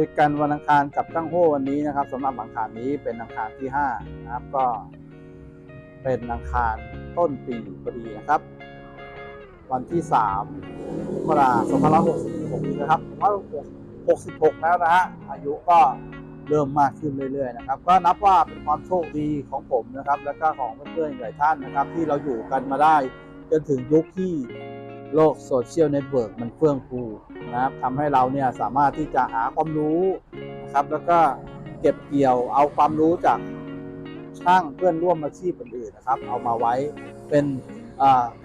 คุยกันวันอังคารกับตั้งโฮวันนี้นะครับสำหรับอังคารนี้เป็นอังคารที่5นะครับก็เป็นอังคารต้นปีพอดีนะครับ วันที่3มกราคม2566นะครับ66 แล้วนะฮะอายุก็เริ่มมากขึ้นเรื่อยๆนะครับ ก็นับว่าเป็นความโชคดีของผมนะครับ และก็ของเพื่อนๆหลายท่านนะครับ ที่เราอยู่กันมาได้จนถึงยุคที่ โลกโซเชียลเน็ตเวิร์กมันเฟื่องฟูนะครับทำให้เราเนี่ยสามารถที่จะหาความรู้นะครับ แล้วก็เก็บเกี่ยวเอาความรู้จากช่างเพื่อนร่วมอาชีพอื่นๆนะครับ เอามาไว้เป็น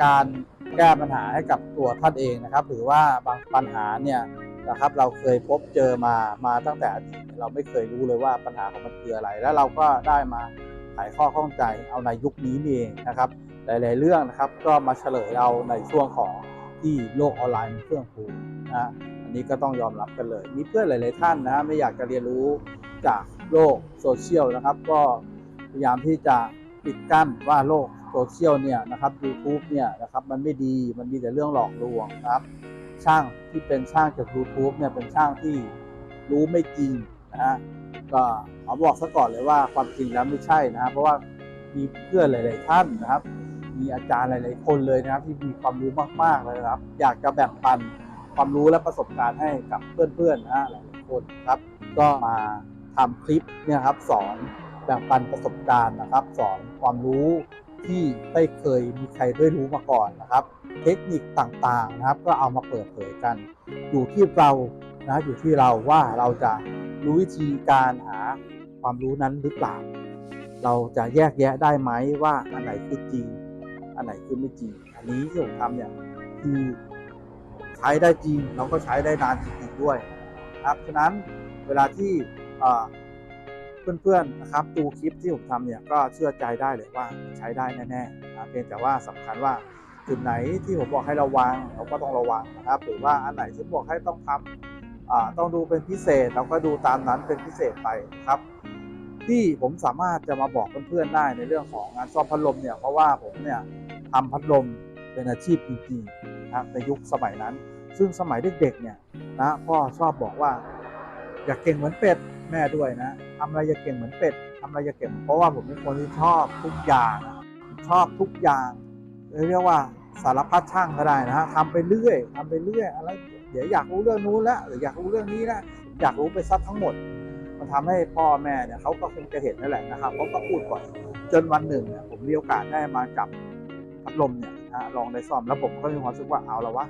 การแก้ปัญหาให้กับตัวท่านเองนะครับ หรือว่าบางปัญหาเนี่ยนะครับ เราเคยพบเจอมามาตั้งแต่อดีตเราไม่เคยรู้เลยว่าปัญหาของมันคืออะไร แล้วเราก็ได้มาไขข้อข้องใจเอาในยุคนี้นี่เองนะครับ หลาย ๆ เรื่องนะครับ ก็มาเฉลยเอาในช่วงของ ที่โลกออนไลน์มันเฟื่องฟูนะอันนี้ก็ต้องยอมรับกันเลย มีเพื่อนหลาย ๆ ท่านนะไม่อยากจะเรียนรู้จากโลกโซเชียลนะครับ ก็พยายามที่จะปิดกั้นว่าโลกโซเชียลเนี่ยนะครับ YouTube เนี่ยนะครับมันไม่ดีมันมีแต่เรื่องหลอกลวงนะครับ ช่างที่เป็นช่างจาก YouTube เนี่ยเป็นช่างที่รู้ไม่จริงนะฮะก็ขอบอกซะก่อนเลยว่าความจริงแล้วไม่ใช่นะครับเพราะว่ามีเพื่อนหลาย ๆ ท่านนะครับ มีอาจารย์หลาย ๆ คนเลยนะครับ ที่มีความรู้มาก ๆ เลยนะครับ อยากจะแบ่งปันความรู้และประสบการณ์ให้กับเพื่อน ๆนะฮะหลายๆคนครับ ก็มาทำคลิปเนี่ยครับสอนแบ่งปันประสบการณ์นะครับ สอนความรู้ที่ไม่เคยมีใครได้รู้มาก่อนนะครับ เทคนิคต่างๆนะครับ ก็เอามาเปิดเผยกัน อยู่ที่เรานะอยู่ที่เราว่าเราจะรู้วิธีการหาความรู้นั้นหรือเปล่า เราจะแยกแยะได้ไหมว่าอันไหนคือจริง อันไหนคือไม่จริง อันนี้ที่ผมทำเนี่ยคือใช้ได้จริงเราก็ใช้ได้นานจริงๆด้วยนะครับฉะนั้นเวลาที่เพื่อนๆนะครับดูคลิปที่ผมทำเนี่ยก็เชื่อใจได้เลยว่าใช้ได้แน่ๆนะเพียงแต่ว่าสำคัญว่าจุดไหนที่ผมบอกให้ระวังเราก็ต้องระวังนะครับ หรือว่าอันไหนที่บอกให้ต้องทำอ่าต้องดูเป็นพิเศษเราก็ดูตามนั้นเป็นพิเศษไปนะครับ ที่ผมสามารถจะมาบอกเพื่อนๆได้ในเรื่องของงานซ่อมพัดลมเนี่ยเพราะว่าผมเนี่ย ทำพัดลมเป็นอาชีพจริงๆนะครับในยุคสมัยนั้น ซึ่งสมัยเด็กๆเนี่ยนะพ่อชอบบอกว่า อย่าเก่งเหมือนเป็ดแม่ด้วยนะทำอะไรอย่าเก่งเหมือนเป็ดทำอะไรอย่าเก่งเพราะว่าผมเป็นคนที่ชอบทุกอย่างชอบทุกอย่างเรียกว่าสารพัดช่างก็ได้นะฮะทำไปเรื่อยทำไปเรื่อยอะไรเดี๋ยวอยากรู้เรื่องนู้นแล้วหรืออยากรู้เรื่องนี้แล้วอยากรู้ไปซัดทั้งหมด มันทำให้พ่อแม่เนี่ยเขาก็คงจะเห็นนั่นแหละนะครับเขาก็พูดก่อนจนวันหนึ่งเนี่ยผมมีโอกาสได้มาจับ พัดลมเนี่ยนะฮะลองได้ซ่อมแล้วผมก็มีความรู้สึกว่าเอาละวะ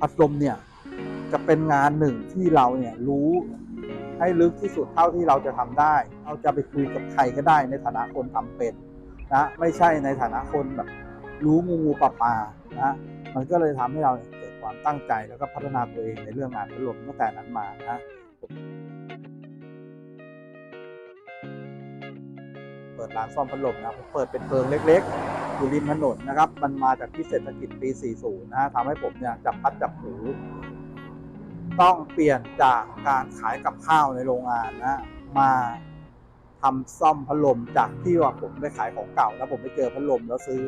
พัดลมเนี่ยจะเป็นงานหนึ่งที่เราเนี่ยรู้ให้ลึกที่สุดเท่าที่เราจะทำได้ เราจะไปคุยกับใครก็ได้ในฐานะคนทำเป็นนะไม่ใช่ในฐานะคนแบบรู้งูงูปลาปลานะมันก็เลยทำให้เราเนี่ยเกิดความตั้งใจแล้วก็พัฒนาตัวเองในเรื่องงานพัดลมตั้งแต่นั้นมานะ เปิดร้านซ่อมพัดลมนะครับผมเปิดเป็นเพิงเล็กๆอยู่ริมถนนนะครับ มันมาจากที่เศรษฐกิจปี 40 นะฮะทำให้ผมเนี่ยจับพัดจับหูต้องเปลี่ยนจากการขายกับข้าวในโรงงานนะมาทำซ่อมพัดลมจากที่ว่าผมไปขายของเก่าแล้วผมไปเจอพัดลมแล้วซื้อ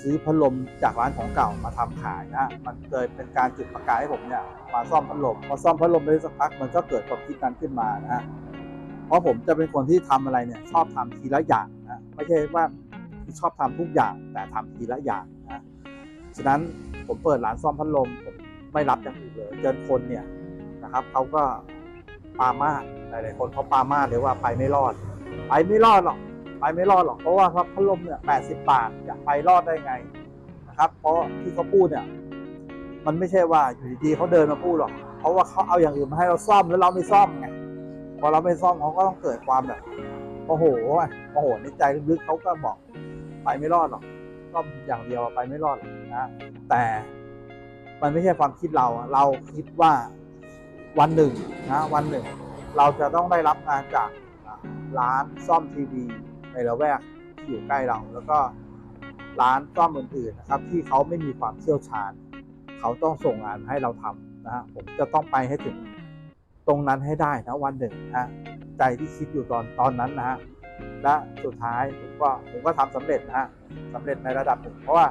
ซื้อพัดลมจากร้านของเก่ามาทำขายนะมันเคยเป็นการจุดประกายให้ผมเนี่ยมาซ่อมพัดลมพอซ่อมพัดลมไปได้สักพักมันก็เกิดความคิดนั้นขึ้นมานะฮะ เพราะผมจะเป็นคนที่ทำอะไรเนี่ยชอบทำทีละอย่างนะไม่ใช่ว่าชอบทำทุกอย่างแต่ทำทีละอย่างนะฉะนั้นผมเปิดร้านซ่อมพัดลมผมไม่รับอย่างอื่นเลยเจนคนเนี่ยนะครับเขาก็ปามาหลายๆคนเขาปามาเลยว่าไปไม่รอด ไปไม่รอดหรอกไปไม่รอดหรอกเพราะว่าพัดลมเนี่ยแปดสิบบาทจะไปรอดได้ไงนะครับ เพราะที่เขาพูดเนี่ยมันไม่ใช่ว่าอยู่ดีๆเขาเดินมาพูดหรอกเพราะว่าเขาเอาอย่างอื่นมาให้เราซ่อมแล้วเราไม่ซ่อมไง พอเราไม่ซ่อมเขาก็ต้องเกิดความแบบโมโหโอะโหในใจลึกๆเขาก็บอกไปไม่รอดหรอกซ่อมอย่างเดียวไปไม่รอดหรอกนะแต่มันไม่ใช่ความคิดเรา เราคิดว่าวันหนึ่งนะวันหนึ่ง เราจะต้องได้รับงานจากร้านซ่อมทีวีในละแวกที่อยู่ใกล้เรา แล้วก็ร้านซ่อมอื่นๆนะครับ ที่เขาไม่มีความเชี่ยวชาญ เขาต้องส่งงานให้เราทำนะฮะผมจะต้องไปให้ถึง รงนั้นให้ได้นะวันหนึ่งนะใจที่คิดอยู่ตอนตอนนั้นนะฮะและสุดท้ายผมก็ผมก็ทำสำเร็จนะฮะสำเร็จในระดับหนึ่งเพราะว่า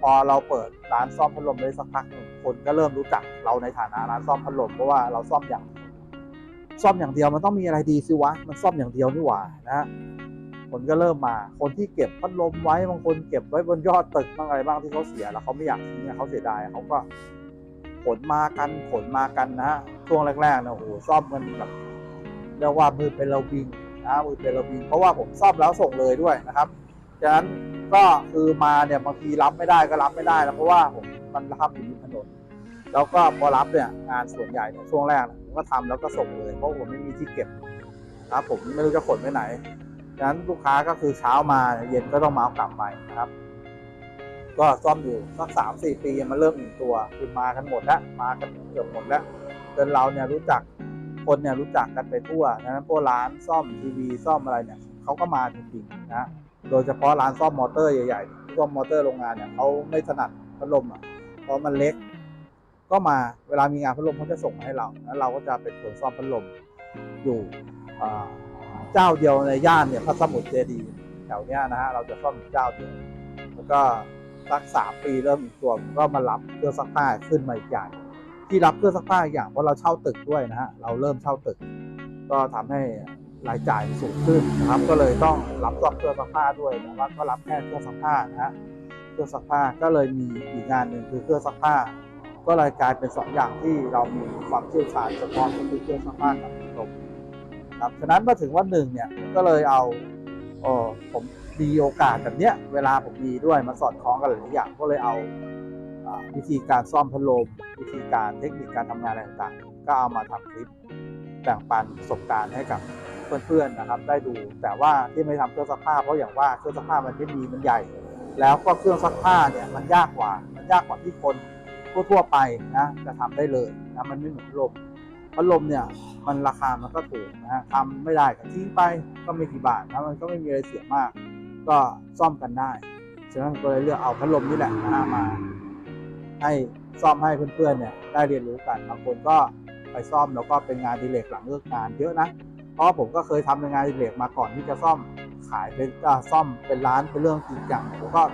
พอเราเปิดร้านซ่อมพัดลมได้สักพักหนึ่งคนก็เริ่มรู้จักเราในฐานะร้านซ่อมพัดลมเพราะว่าเราซ่อมอย่าง ซ่อมอย่างเดียวมันต้องมีอะไรดีสิวะมันซ่อมอย่างเดียวนี่หว่านะฮะคนก็เริ่มมา คนที่เก็บพัดลมไว้บางคนเก็บไว้บนยอดตึกบ้างอะไรบ้างที่เขาเสียแล้วเขาไม่อยากทิ้งอเขาเสียดายเขาก็ขนมากันขนมากันนะฮะ ช่วงแรกๆนะโอ้โหซ่อมกันแบบเรียกว่ามือเป็นเราบิงนะมือเป็นเราบิงเพราะว่าผมซ่อมแล้วส่งเลยด้วยนะครับฉะนั้นก็คือมาเนี่ยบางทีรับไม่ได้ก็รับไม่ได้แล้วเพราะว่าผมมันรับอยู่ริมถนนแล้วก็พอรับเนี่ยงานส่วนใหญ่เนี่ยช่วงแรกผมก็ทำแล้วก็ส่งเลย เพราะผมไม่มีที่เก็บนะครับผมไม่รู้จะขนไปไหนดังนั้นลูกค้าก็คือเช้ามาเย็นก็ต้องมาเอากลับไปนะครับ ก็ซ่อมอยู่สักสามสี่ปีมันเริ่มอิ่มตัวคือมากันหมดแล้วมากันเกือบหมดแล้ว จนเราเนี่ยรู้จักคนเนี่ยรู้จักกันไปทั่วดังนั้นพวกร้านซ่อมทีวีซ่อมอะไรเนี่ยเขาก็มาจริงๆนะโดยเฉพาะร้านซ่อมมอเตอร์ใหญ่ๆซ่อมมอเตอร์โรงงานเนี่ยเขาไม่ถนัดพัดลมอะเพราะมันเล็ก ก็มาเวลามีงานพัดลมเขาจะส่งมาให้เราแล้วเราก็จะเป็นคนซ่อมพัดลมอยู่เจ้าเดียวในย่านเนี่ยพระสมุทรเจดีย์แถวเนี้ยนะฮะเราจะซ่อมเจ้าเดียวแล้วก็สักสามปีเริ่มอีกตัวก็มารับเครื่องซักผ้าขึ้นมาอีกอย่าง ที่รับเครื่องซักผ้าอีกอย่างเพราะเราเช่าตึกด้วยนะฮะเราเริ่มเช่าตึก ก็ทำให้รายจ่ายสูงขึ้นนะครับ ก็เลยต้องรับซ่อมเครื่องซักผ้าด้วยแต่ว่าก็รับแค่เครื่องซักผ้านะฮะเครื่องซักผ้าก็เลยมีอีกงานหนึ่งคือเครื่องซักผ้า ก็เลยกลายเป็นสองอย่างที่เรามีความเชี่ยวชาญเฉพาะก็คือเครื่องซักผ้ากับพัดลมครับฉะนั้นมาถึงวันหนึ่งเนี่ยก็เลยเอาเออผมมีโอกาสแบบเนี้ยเวลาผมมีด้วยมาสอดคล้องกันหลายอย่างก็เลยเอา วิธีการซ่อมพัดลม วิธีการเทคนิคการทำงานอะไรต่างๆ ก็เอามาทำคลิปแบ่งปันประสบการณ์ให้กับเพื่อนๆนะครับ ได้ดูแต่ว่าที่ไม่ทำเครื่องซักผ้าเพราะอย่างว่าเครื่องซักผ้ามันไม่มีมันใหญ่ แล้วก็เครื่องซักผ้าเนี่ยมันยากกว่า มันยากกว่าที่คนทั่วๆไปนะจะทำได้เลยนะมันไม่เหมือนพัดลมพัดลมเนี่ยมันราคามันก็ถูกนะทำไม่ได้ก็ทิ้งไปก็ไม่กี่บาทนะมันก็ไม่มีอะไรเสียมาก ก็ซ่อมกันได้ฉะนั้นก็เลยเลือกเอาพัดลมนี่แหละนะมา ให้ซ่อมให้เพื่อนๆเนี่ยได้เรียนรู้กันบางคนก็ไปซ่อมแล้วก็เป็นงานดีเลกหลังเลิกงานเยอะนะเพราะผมก็เคยทำเป็นงานดีเลกมาก่อนที่จะซ่อมขายเป็นซ่อมเป็นร้านเป็นเรื่องจริงจังผมก็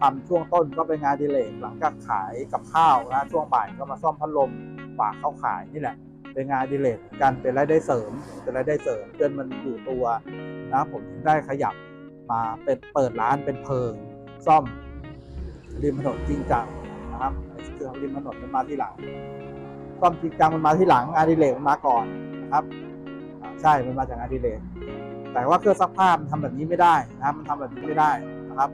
ทำช่วงต้นก็เป็นงานดีเลกหลังจากขายกับข้าวนะช่วงบ่ายก็มาซ่อมพัดลมฝากเขาขายนี่แหละ เป็นงานดีเลกกันเป็นรายได้เสริมเป็นรายได้เสริมจนมันอยู่ตัวนะผมถึงได้ขยับมาเป็นเปิดร้านเป็นเพิง ซ่อมริมถนนจริงจัง นะครับเครื่องริมถนนมันมาที่หลังซ่อมจริงจังมันมาที่หลังงานอดิเลกมันมาก่อนนะครับ ใช่มันมาจากงานอดิเลกแต่ว่าเครื่องซักผ้ามันทำแบบนี้ไม่ได้นะครับมันทำแบบนี้ไม่ได้นะครับ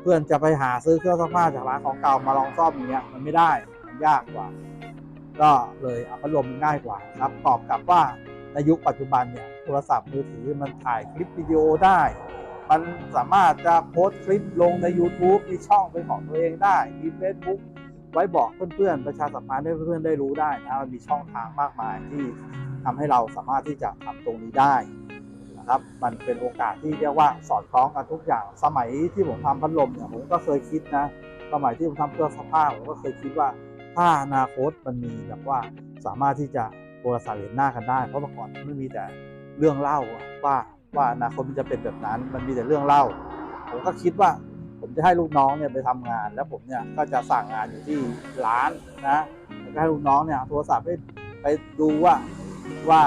เพื่อนจะไปหาซื้อเครื่องซักผ้าจากร้านของเก่ามาลองซ่อมอย่างเงี้ยมันไม่ได้มันยากกว่า ก็เลยเอาพัดลมง่ายกว่าครับตอบกลับว่าในยุคปัจจุบันเนี่ยโทรศัพท์มือถือมันถ่ายคลิปวิดีโอได้ มันสามารถจะโพสต์คลิปลงใน YouTube มีช่องเป็นของตัวเองได้ มี Facebook ไว้บอกเพื่อนๆ ประชาสัมพันธ์ให้เพื่อนๆได้รู้ได้นะมันมีช่องทางมากมายที่ทำให้เราสามารถที่จะทำตรงนี้ได้นะครับ มันเป็นโอกาสที่เรียกว่าสอดคล้องกันทุกอย่าง สมัยที่ผมทำพัดลมเนี่ยผมก็เคยคิดนะ สมัยที่ผมทำเครื่องซักผ้าผมก็เคยคิดว่าถ้าอนาคตมันมีแบบว่าสามารถที่จะโทรศัพท์เห็นหน้ากันได้ เพราะเมื่อก่อนมันมีแต่เรื่องเล่าว่า ว่าอนาคตมันจะเป็นแบบนั้น มันมีแต่เรื่องเล่า ผมก็คิดว่า ผมจะให้ลูกน้องเนี่ยไปทำงาน แล้วผมเนี่ยก็จะสั่งงานอยู่ที่ร้านนะแล้วก็ให้ลูกน้องเนี่ยโทรศัพท์ไปไปดูว่าว่า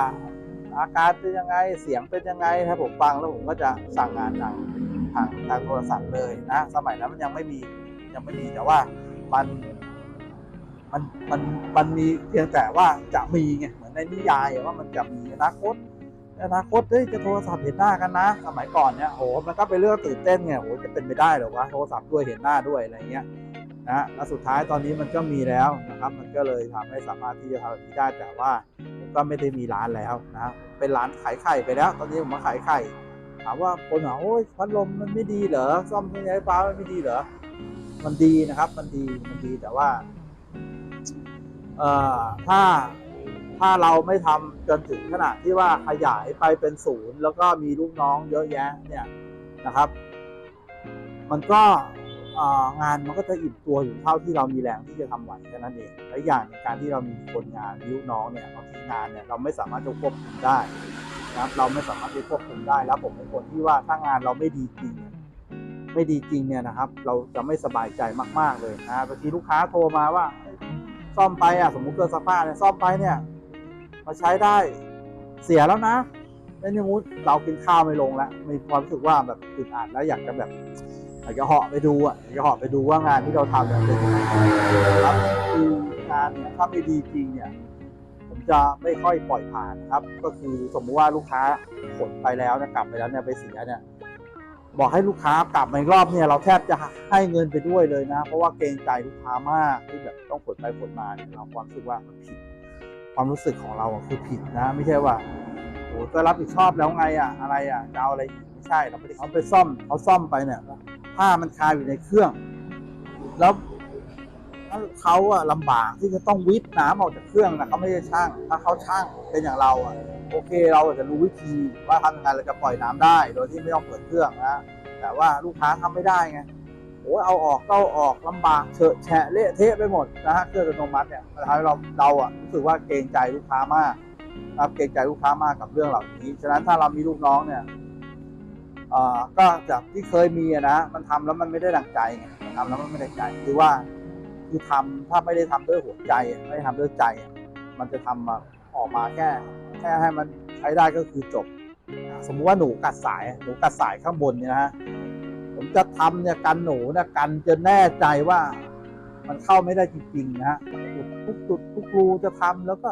อาการเป็นยังไงเสียงเป็นยังไงถ้าผมฟังแล้วผมก็จะสั่งงานทางทางทางโทรศัพท์เลยนะสมัยนั้นมันยังไม่มียังไม่มีแต่ว่ามันมันมันมันมีเพียงแต่ว่าจะมีไงเหมือนในนิยายว่ามันจะมีอนาคต อนาคตเฮ้ยจะโทรศัพท์เห็นหน้ากันนะ สมัยก่อนเนี่ยโหมันก็เป็นเรื่องตื่นเต้นไงโหจะเป็นไปได้หรอวะโทรศัพท์ด้วยเห็นหน้าด้วยอะไรเงี้ยนะแล้วสุดท้ายตอนนี้มันก็มีแล้วนะครับ มันก็เลยทำให้สามารถที่จะทำแบบนี้ได้แต่ว่าก็ไม่ได้มีร้านแล้วนะเป็นร้านขายไข่ไปแล้ว ตอนนี้ผมมาขายไข่ถามว่าคนบอโอ้ยพัดลมมันไม่ดีเหรอซ่อมเครื่องไฟฟ้ามันไม่ดีเหรอมันดีนะครับ มันดีมันดีแต่ว่า เอ่อถ้า ถ้าเราไม่ทำจนถึงขนาดที่ว่าขยายไปเป็นศูนย์แล้วก็มีลูกน้องเยอะแยะเนี่ยนะครับ มันก็งานมันก็จะอิ่มตัวอยู่เท่าที่เรามีแรงที่จะทำไหวแค่นั้นเองและอย่างในการที่เรามีคนงานมีลูกน้องเนี่ยบางทีงานเนี่ยเราไม่สามารถจะควบคุมได้นะครับ เราไม่สามารถจะควบคุมได้ แล้วผมเป็นคนที่ว่าถ้างานเราไม่ดีจริงไม่ดีจริงเนี่ยนะครับ เราจะไม่สบายใจมาก ๆเลยนะบางทีลูกค้าโทรมาว่า ซ่อมไปอะสมมุติเครื่องซักผ้าเนี่ยซ่อมไปเนี่ย มาใช้ได้เสียแล้วนะเป็นสมมติเรากินข้าวไม่ลงแล้วมีความรู้สึกว่าแบบอึดอัดแล้วอยากจะแบบอยากจะเหาะไปดูอะอยากจะเหาะไปดูว่างานที่เราทำเนี่ยเป็นยังไงครับคืองานเนี่ยถ้าไม่ดีจริงเนี่ยผมจะไม่ค่อยปล่อยผ่านครับ ก็คือสมมุติว่าลูกค้าขนไปแล้วเนี่ยกลับไปแล้วเนี่ยไปเสียเนี่ยบอกให้ลูกค้ากลับมาอีกรอบเนี่ยเราแทบจะให้เงินไปด้วยเลยนะ เพราะว่าเกรงใจลูกค้ามากที่แบบต้องขนไปขนมาเนี่ยเราความรู้สึกว่ามันผิด ความรู้สึกของเราคือผิดนะ ไม่ใช่ว่าโอ้ก็รับผิดชอบแล้วไงอะอะไรอะจะเอาอะไรอีกไม่ใช่เราไม่ได้เขาไปซ่อมเขาซ่อมไปเนี่ยผ้ามันคาอยู่ในเครื่อง แล้วเขาอะลำบากที่จะต้องวิทย์น้ำออกจากเครื่องนะเขาไม่ได้ช่าง ถ้าเขาช่างเป็นอย่างเราอะโอเคเราอาจจะรู้วิธีว่าทำยังไงเราจะปล่อยน้ำได้ โดยที่ไม่ต้องเปิดเครื่องนะแต่ว่าลูกค้าทำไม่ได้ไง โอ้เอาออกก็เอาออกลำบากเฉอะแฉะเละเทะไปหมดนะฮะเครื่องอัตโนมัติเนี่ยมันทำให้เราเราอะรู้สึกว่าเกรงใจลูกค้ามากครับเกรงใจลูกค้ามากกับเรื่องเหล่านี้ ฉะนั้นถ้าเรามีลูกน้องเนี่ยอ่อก็จากที่เคยมีนะมันทำแล้วมันไม่ได้ดังใจไงทำแล้วมันไม่ได้ใจคือว่าคือทำถ้าไม่ได้ทำด้วยหัวใจไม่ได้ทำด้วยใจ มันจะทำมาออกมาแค่แค่ให้มันใช้ได้ก็คือจบ สมมุติว่าหนูกัดสายหนูกัดสายข้างบนเนี่ยนะฮะ ผมจะทำเนี่ยกันหนูนะกันจะแน่ใจว่า มันเข้าไม่ได้จริงๆนะฮะทุกจุดทุกรูจะทำแล้วก็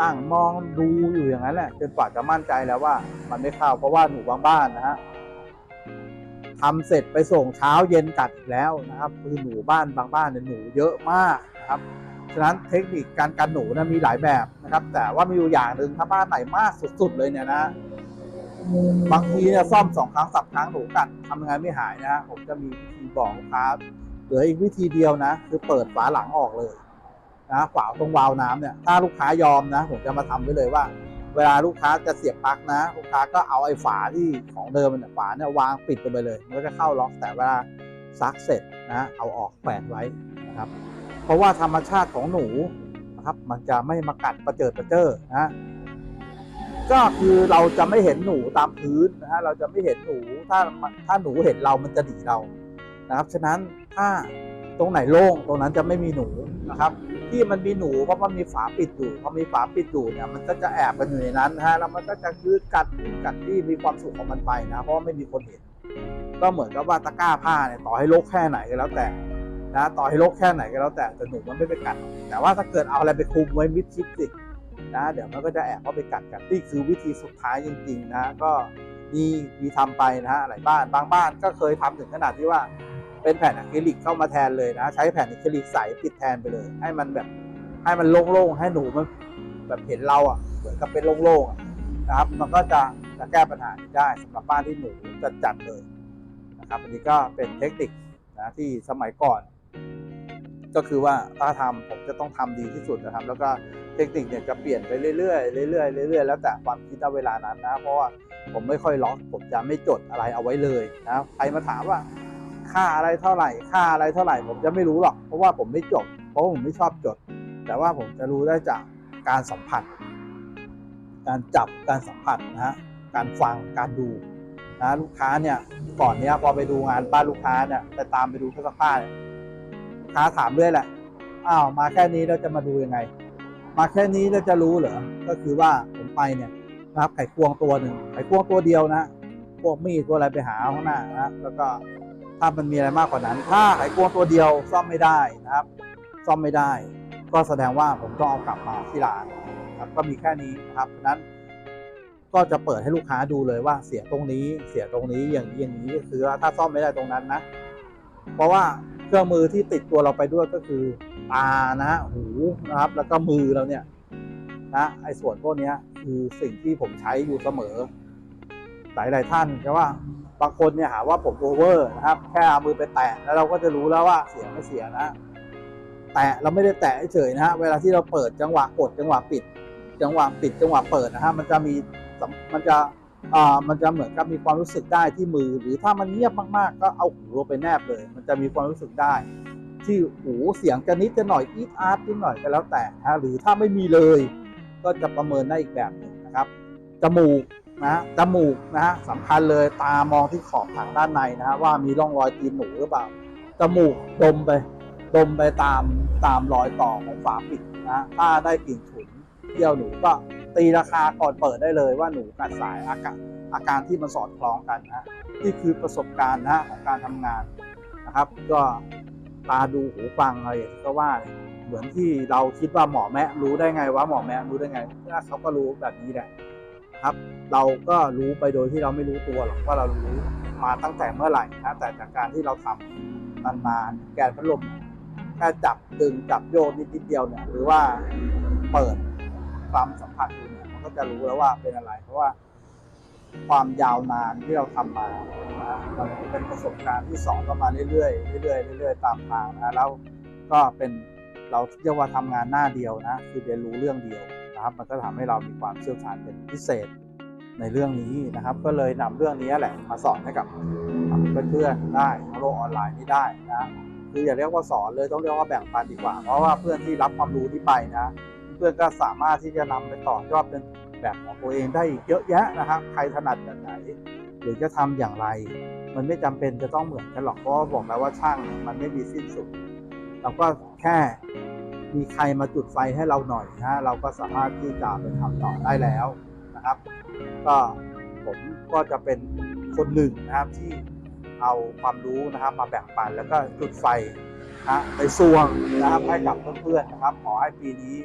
นั่งมองดูอยู่อย่างนั้นแหละจนกว่าจะมั่นใจแล้วว่า มันไม่เข้าเพราะว่าหนูบางบ้านนะฮะทำเสร็จไปส่งเช้าเย็นกัดอีกแล้วนะครับคือหนูบ้านบางบ้านเนี่ยหนูเยอะมากนะครับฉะนั้นเทคนิคการกันหนูนะมีหลายแบบนะครับ แต่ว่ามีอยู่อย่างหนึ่งถ้าบ้านไหนมากสุด ๆ เลยเนี่ยนะ บางทีเนี่ยซ่อมสองครั้งสับครั้งหนูกัดทำยังไงไม่หายนะ ผมจะมีวิธีบอกลูกค้าเหลืออีกวิธีเดียวนะ คือเปิดฝาหลังออกเลยนะฝาตรงวาล์วน้ำเนี่ย ถ้าลูกค้ายอมนะ ผมจะมาทำไว้เลยว่า เวลาลูกค้าจะเสียบปลั๊กนะ ลูกค้าก็เอาไอ้ฝาที่ของเดิมมันยฝาเนี่ยวางปิดไปเลย มันก็จะเข้าล็อกแต่เวลาซักเสร็จนะเอาออกแขวนไว้นะครับ เพราะว่าธรรมชาติของหนูนะครับ มันจะไม่มากัดประเจิดประเจอนะ ก็คือเราจะไม่เห็นหนูตามพื้นนะฮะเราจะไม่เห็นหนูถ้าถ้าหนูเห็นเรามันจะหนีเรานะครับฉะนั้นถ้าตรงไหนโล่งตรงนั้นจะไม่มีหนูนะครับ ที่มันมีหนูเพราะมันมีฝาปิดอยู่พอมีฝาปิดอยู่เนี่ยมันก็จะแอบกันอยู่ในนั้นนะฮะแล้วมันก็จะยืดกัดกัดที่มีความสุขของมันไปนะเพราะไม่มีคนเห็น ก็เหมือนกับว่าตะกร้าผ้าเนี่ยต่อให้ลกแค่ไหนก็แล้วแต่นะต่อให้ลกแค่ไหนก็แล้วแต่แต่หนูมันไม่ไปกัด แต่ว่าถ้าเกิดเอาอะไรไปคลุมไว้มิดชิดสิ นะ เดี๋ยวมันก็จะแอบเข้าไปกัดกันนี่คือวิธีสุดท้ายจริงๆนะก็มีมีทำไปนะฮะหลายบ้านบางบ้านก็เคยทำถึงขนาดที่ว่า เป็นแผ่นอะคริลิกเข้ามาแทนเลยนะ ใช้แผ่นอะคริลิกใสปิดแทนไปเลย ให้มันแบบให้มันโล่งๆให้หนูมันแบบเห็นเราอะเหมือนกับเป็นโล่งๆนะครับ มันก็จะจะแก้ปัญหาได้สำหรับบ้านที่หนูจะจัดเลยนะครับอันนี้ก็เป็นเทคนิคนะที่สมัยก่อน ก็คือว่าถ้าทำผมจะต้องทำดีที่สุดนะครับ แล้วก็ เทคนิคเนี่ยจะเปลี่ยนไปเรื่อยๆเรื่อยๆเรื่อยๆแล้วแต่ความคิดณเวลานั้นนะ เพราะว่าผมไม่ค่อยล็อก ผมจะไม่จดอะไรเอาไว้เลยนะใครมาถามว่า ค่าอะไรเท่าไหร่ ค่าอะไรเท่าไหร่ ผมจะไม่รู้หรอก เพราะว่าผมไม่จด เพราะผมไม่ชอบจด แต่ว่าผมจะรู้ได้จากการสัมผัส การจับการสัมผัสนะฮะการฟังการดูนะลูกค้าเนี่ยก่อนเนี้ยพอไปดูงานบ้านลูกค้าเนี่ยไปตามไปดูเครื่องซักผ้าเนี่ยลูกค้าถามด้วยแหละอ้าวมาแค่นี้เราจะมาดูยังไง มาแค่นี้เราจะรู้เหรอ ก็คือว่าผมไปเนี่ยนะครับไข่ควงตัวหนึ่งไข่ควงตัวเดียวนะ พวกมีดตัวอะไรไปหาข้างหน้านะแล้วก็ถ้ามันมีอะไรมากกว่านั้น ถ้าไข่ควงตัวเดียวซ่อมไม่ได้นะครับ ซ่อมไม่ได้ ก็แสดงว่าผมต้องเอากลับมาที่ร้านนะครับก็มีแค่นี้นะครับเพราะนั้นก็จะเปิดให้ลูกค้าดูเลยว่าเสียตรงนี้เสียตรงนี้อย่างนี้อย่างนี้คือว่าถ้าซ่อมไม่ได้ตรงนั้นนะ เพราะว่าเครื่องมือที่ติดตัวเราไปด้วยก็คือ ตานะฮะหูนะครับ แล้วก็มือเราเนี่ยนะไอ้ส่วนพวกนี้คือสิ่งที่ผมใช้อยู่เสมอ หลายหลายท่านแต่ว่าบางคนเนี่ยหาว่าผมโอเวอร์นะครับ แค่เอามือไปแตะแล้วเราก็จะรู้แล้วว่าเสียไม่เสียนะ แตะเราไม่ได้แตะเฉยนะฮะเวลาที่เราเปิดจังหวะกดจังหวะปิด จังหวะปิดจังหวะเปิดนะฮะมันจะมีมันจะอ่ามันจะเหมือนกับมีความรู้สึกได้ที่มือ หรือถ้ามันเงียบมากๆ ก็เอาหูลงไปแนบเลย มันจะมีความรู้สึกได้ ที่หูเสียงจะนิดจะหน่อยอีทอาร์ตนิดหน่อยก็แล้วแต่นะฮะหรือถ้าไม่มีเลย ก็จะประเมินได้อีกแบบหนึ่งนะครับจมูกนะจมูกนะฮะสำคัญเลยตามองที่ขอบทางด้านในนะฮะว่ามีร่องรอยตีนหนูหรือเปล่าจมูกดมไปดมไปตามตามรอยต่อของฝาปิดนะถ้าได้กลิ่นฉุนเที่ยวหนูก็ตีราคาก่อนเปิดได้เลยว่าหนูกัดสายอาการอาการที่มันสอดคล้องกันนะนี่คือประสบการณ์นะฮะของการทำงานนะครับ ก็ ตาดูหูฟังอะไรอย่างที่เขาว่าเหมือนที่เราคิดว่าหมอแมะรู้ได้ไงว่าหมอแมะรู้ได้ไงเขาก็รู้แบบนี้แหละครับ เราก็รู้ไปโดยที่เราไม่รู้ตัวหรอกว่าเรารู้มาตั้งแต่เมื่อไหร่นะแต่จากการที่เราทำนานๆแกนพัดลมแค่จับดึงจับโยกนิดเดียวเนี่ยหรือว่าเปิดความสัมผัสดูเนี่ยมันก็จะรู้แล้วว่าเป็นอะไร เพราะว่า ความยาวนานที่เราทำมานะมันเป็นประสบการณ์ที่สอนกันมาเรื่อยๆเรื่อยๆเรื่อยๆตามทางนะแล้วก็เป็นเราเรียกว่าทำงานหน้าเดียวนะคือเรียนรู้เรื่องเดียวนะครับ มันก็ทำให้เรามีความเชี่ยวชาญเป็นพิเศษในเรื่องนี้นะครับ ก็เลยนำเรื่องนี้แหละมาสอนให้กับเพื่อนๆได้ในโลกออนไลน์นี้ได้นะคืออย่าเรียกว่าสอนเลยต้องเรียกว่าแบ่งปันดีกว่า เพราะว่าเพื่อนที่รับความรู้นี้ไปนะ เพื่อนก็สามารถที่จะนำไปต่อยอดเป็น แบบของตัวเองได้อีกเยอะแยะนะครับใครถนัดแบบไหน หรือจะทำอย่างไร มันไม่จำเป็นจะต้องเหมือนกันหรอกเพราะบอกแล้วว่าช่างมันไม่มีสิ้นสุด เราก็แค่มีใครมาจุดไฟให้เราหน่อยนะเราก็สามารถที่จะไปทำต่อได้แล้วนะครับ ก็ผมก็จะเป็นคนหนึ่งนะครับที่เอาความรู้นะครับมาแบ่งปันแล้วก็จุดไฟนะในซวงนะครับให้กับเพื่อนๆนะครับ ขอให้ปีนี้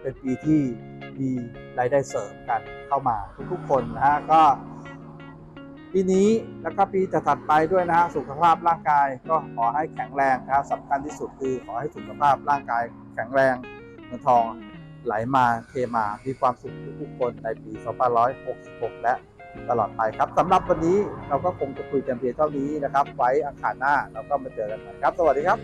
เป็นปีที่ีรายได้เสริมกันเข้ามาทุกๆคนนะฮะก็ปีนี้แล้วก็ปีถัดไปด้วยนะฮะสุขภาพร่างกายก็ขอให้แข็งแรงนะครับสำคัญที่สุดคือขอให้สุขภาพร่างกายแข็งแรงเงินทองไหลมาเทมามีความสุขทุกๆคนในปี2566 และตลอดไปครับสำหรับวันนี้เราก็คงจะคุยกันเพียงเท่านี้นะครับ ไว้อังคารหน้าเราก็มาเจอกันใหม่ครับ สวัสดีครับ